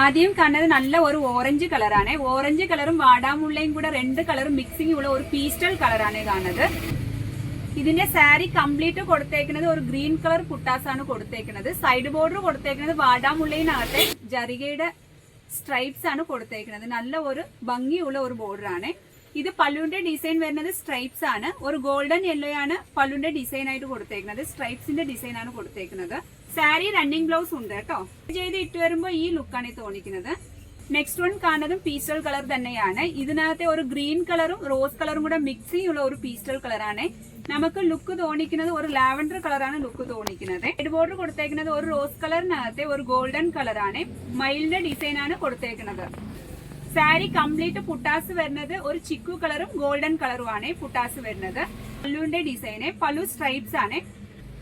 ആദ്യം കാണുന്നത് നല്ല ഒരു ഓറഞ്ച് കളറാണ് ഓറഞ്ച് കളറും വാടാമുള്ളയും കൂടെ രണ്ട് കളറും മിക്സിംഗ് ഉള്ള ഒരു പീസ്റ്റൽ കളറാണ് കാണുന്നത്. ഇതിന്റെ സാരി കംപ്ലീറ്റ് കൊടുത്തേക്കുന്നത് ഒരു ഗ്രീൻ കളർ കുട്ടാസാണ് കൊടുത്തേക്കുന്നത്. സൈഡ് ബോർഡർ കൊടുത്തേക്കുന്നത് വാടാമുള്ളയിനകത്തെ ജറികയുടെ സ്ട്രൈപ്സ് ആണ് കൊടുത്തേക്കുന്നത്. നല്ല ഒരു ഭംഗിയുള്ള ഒരു ബോർഡർ ആണ്. ഇത് പല്ലുവിന്റെ ഡിസൈൻ വരുന്നത് സ്ട്രൈപ്സ് ആണ്. ഒരു ഗോൾഡൻ യെല്ലോ ആണ് പല്ലുവിന്റെ ഡിസൈൻ ആയിട്ട് കൊടുത്തേക്കുന്നത്. സ്ട്രൈപ്സിന്റെ ഡിസൈൻ ആണ് കൊടുത്തേക്കുന്നത്. സാരി റണ്ണിങ് ബ്ലൗസ് ഉണ്ട് കേട്ടോ. ചെയ്ത് ഇട്ട് വരുമ്പോൾ ഈ ലുക്കാണ് ഈ തോന്നിക്കുന്നത്. നെക്സ്റ്റ് വൺ കാണുന്നതും പീസ്റ്റൽ കളർ തന്നെയാണ്. ഇതിനകത്തെ ഒരു ഗ്രീൻ കളറും റോസ് കളറും കൂടെ മിക്സിംഗ് ഉള്ള ഒരു പീസ്റ്റൽ കളറാണ് നമുക്ക് ലുക്ക് തോന്നിക്കുന്നത് ഒരു ലാവൻഡർ കളറാണ് ലുക്ക് തോന്നിക്കുന്നത്. ഹെഡ് ബോർഡർ കൊടുത്തേക്കുന്നത് ഒരു റോസ് കളറിനകത്തെ ഒരു ഗോൾഡൻ കളറാണ് ഡിസൈൻ ആണ് കൊടുത്തേക്കുന്നത്. സാരി കംപ്ലീറ്റ് പുട്ടാസ് വരുന്നത് ഒരു ചിക്കു കളറും ഗോൾഡൻ കളറും ആണ് പുട്ടാസ് വരുന്നത്. പല്ലുവിന്റെ ഡിസൈന് പല്ലു സ്ട്രൈപ്സ് ആണ്.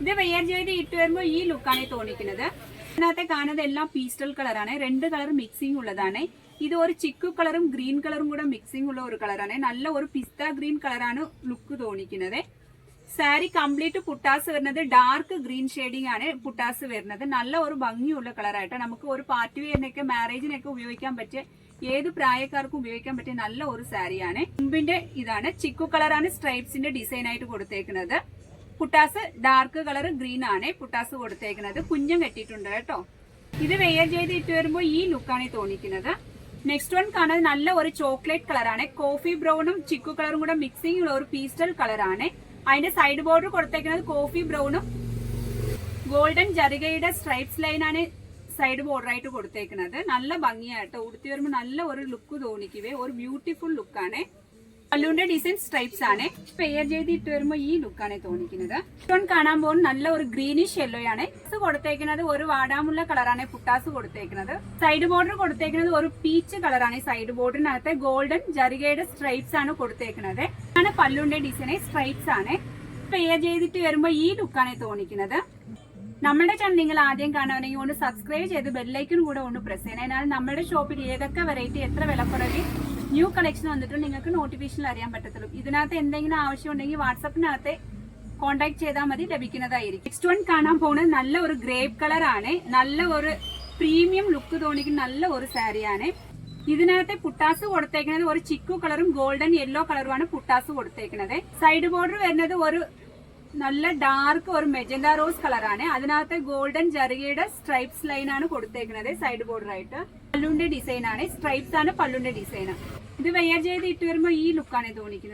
ഇത് വെയർ ചെയ്ത് ഇട്ട് വരുമ്പോൾ ഈ ലുക്കാണ് തോന്നിക്കുന്നത്. ഇതിനകത്തെ കാണുന്നത് എല്ലാം പീസ്റ്റൽ കളറാണ് രണ്ട് കളർ മിക്സിംഗ് ഉള്ളതാണ്. ഇത് ഒരു ചിക്കു കളറും ഗ്രീൻ കളറും കൂടെ മിക്സിംഗ് ഉള്ള ഒരു കളറാണ് നല്ല ഒരു പിസ്ത ഗ്രീൻ കളറാണ് ലുക്ക് തോന്നിക്കുന്നത്. സാരി കംപ്ലീറ്റ് പുട്ടാസ് വരുന്നത് ഡാർക്ക് ഗ്രീൻ ഷെയ്ഡിംഗ് ആണ് പുട്ടാസ് വരുന്നത്. നല്ല ഒരു ഭംഗിയുള്ള കളറായിട്ടാണ് നമുക്ക് ഒരു പാർട്ടി വെയറിനൊക്കെ മാരേജിനൊക്കെ ഉപയോഗിക്കാൻ പറ്റിയ ഏത് പ്രായക്കാർക്കും ഉപയോഗിക്കാൻ പറ്റിയ നല്ല ഒരു സാരിയാണ് മുമ്പിന്റെ ഇതാണ്. ചിക്കു കളറാണ് സ്ട്രൈപ്സിന്റെ ഡിസൈൻ ആയിട്ട് കൊടുത്തേക്കുന്നത്. പുട്ടാസ് ഡാർക്ക് കളർ ഗ്രീൻ ആണ് പുട്ടാസ് കൊടുത്തേക്കുന്നത്. കുഞ്ഞും കെട്ടിയിട്ടുണ്ട് കേട്ടോ. ഇത് വെയർ ചെയ്ത് ഇട്ട് വരുമ്പോൾ ഈ ലുക്കാണ് തോന്നിക്കുന്നത്. നെക്സ്റ്റ് വൺ കാണാൻ നല്ല ഒരു ചോക്ലേറ്റ് കളറാണ് കോഫി ബ്രൗണും ചിക്കു കളറും കൂടെ മിക്സിംഗ് ഉള്ള ഒരു പീസ്റ്റൽ കളറാണ് അതിന്റെ സൈഡ് ബോർഡർ കൊടുത്തേക്കുന്നത് കോഫി ബ്രൗണും ഗോൾഡൻ ജറികയുടെ സ്ട്രൈപ്സ് ലൈനാണ് സൈഡ് ബോർഡറായിട്ട് കൊടുത്തേക്കുന്നത്. നല്ല ഭംഗിയായിട്ട് ഉടുത്തി വരുമ്പോൾ നല്ല ഒരു ലുക്ക് തോന്നിക്കുവേ. ഒരു ബ്യൂട്ടിഫുൾ ലുക്കാണ് പല്ലുവിന്റെ ഡിസൈൻ സ്ട്രൈപ്സ് ആണ്. പെയർ ചെയ്ത് ഇട്ട് വരുമ്പോൾ ഈ ലുക്കാണ് തോന്നിക്കുന്നത്. ഇഷ്ടം കാണാൻ പോകുന്ന നല്ല ഒരു ഗ്രീനിഷ് യെല്ലോ ആണ്. ഇത് കൊടുത്തേക്കുന്നത് ഒരു വാടാമുള്ള കളറാണ് പുട്ടാസ് കൊടുത്തേക്കുന്നത്. സൈഡ് ബോർഡർ കൊടുത്തേക്കുന്നത് ഒരു പീച്ച് കളറാണ് സൈഡ് ബോർഡറിനകത്ത് ഗോൾഡൻ ജറികയുടെ സ്ട്രൈപ്സ് ആണ് കൊടുത്തേക്കുന്നത്. ആണ് പല്ലുവിന്റെ ഡിസൈൻ സ്ട്രൈപ്സ് ആണ്. പേ ചെയ്തിട്ട് വരുമ്പോൾ ഈ ലുക്കാണ് തോന്നിക്കുന്നത്. നമ്മുടെ ചാനൽ നിങ്ങൾ ആദ്യം കാണുകയാണെങ്കിൽ ഒന്ന് സബ്സ്ക്രൈബ് ചെയ്ത് ബെല്ലൈക്കൺ കൂടെ ഒന്ന് പ്രസ് ചെയ്യണം. എന്നാൽ നമ്മുടെ ഷോപ്പിൽ ഏതൊക്കെ വെറൈറ്റി എത്ര വിലക്കുറവിൽ ന്യൂ കളക്ഷൻ വന്നിട്ടും നിങ്ങൾക്ക് നോട്ടിഫിക്കേഷൻ അറിയാൻ പറ്റത്തുള്ളൂ. ഇതിനകത്ത് എന്തെങ്കിലും ആവശ്യം ഉണ്ടെങ്കിൽ വാട്സപ്പിനകത്ത് കോൺടാക്ട് ചെയ്താൽ മതി ലഭിക്കുന്നതായിരിക്കും. നെക്സ്റ്റ് വൺ കാണാൻ പോകുന്നത് നല്ല ഒരു ഗ്രേപ്പ് കളർ ആണ്. നല്ല ഒരു പ്രീമിയം ലുക്ക് തോന്നിക്കുന്ന നല്ല ഒരു സാരിയാണ് ഇതിനകത്തെ പുട്ടാസ് കൊടുത്തേക്കുന്നത് ഒരു ചിക്കു കളറും ഗോൾഡൻ യെല്ലോ കളറുമാണ് പുട്ടാസ് കൊടുത്തേക്കുന്നത് സൈഡ് ബോർഡർ വരുന്നത് ഒരു നല്ല ഡാർക്ക് ഒരു മെജന്ത റോസ് കളറാണ്. അതിനകത്ത് ഗോൾഡൻ ജറികയുടെ സ്ട്രൈപ്സ് ലൈൻ ആണ് കൊടുത്തേക്കുന്നത് സൈഡ് ബോർഡർ ആയിട്ട് പല്ലുന്റെ ഡിസൈൻ ആണ് സ്ട്രൈപ്സ് ആണ് പല്ലുന്റെ ഡിസൈൻ ഇത് വെയർ ചെയ്ത് ഇട്ട് വരുമ്പോൾ ഈ ലുക്കാണ് തോന്നിക്കുന്നത്.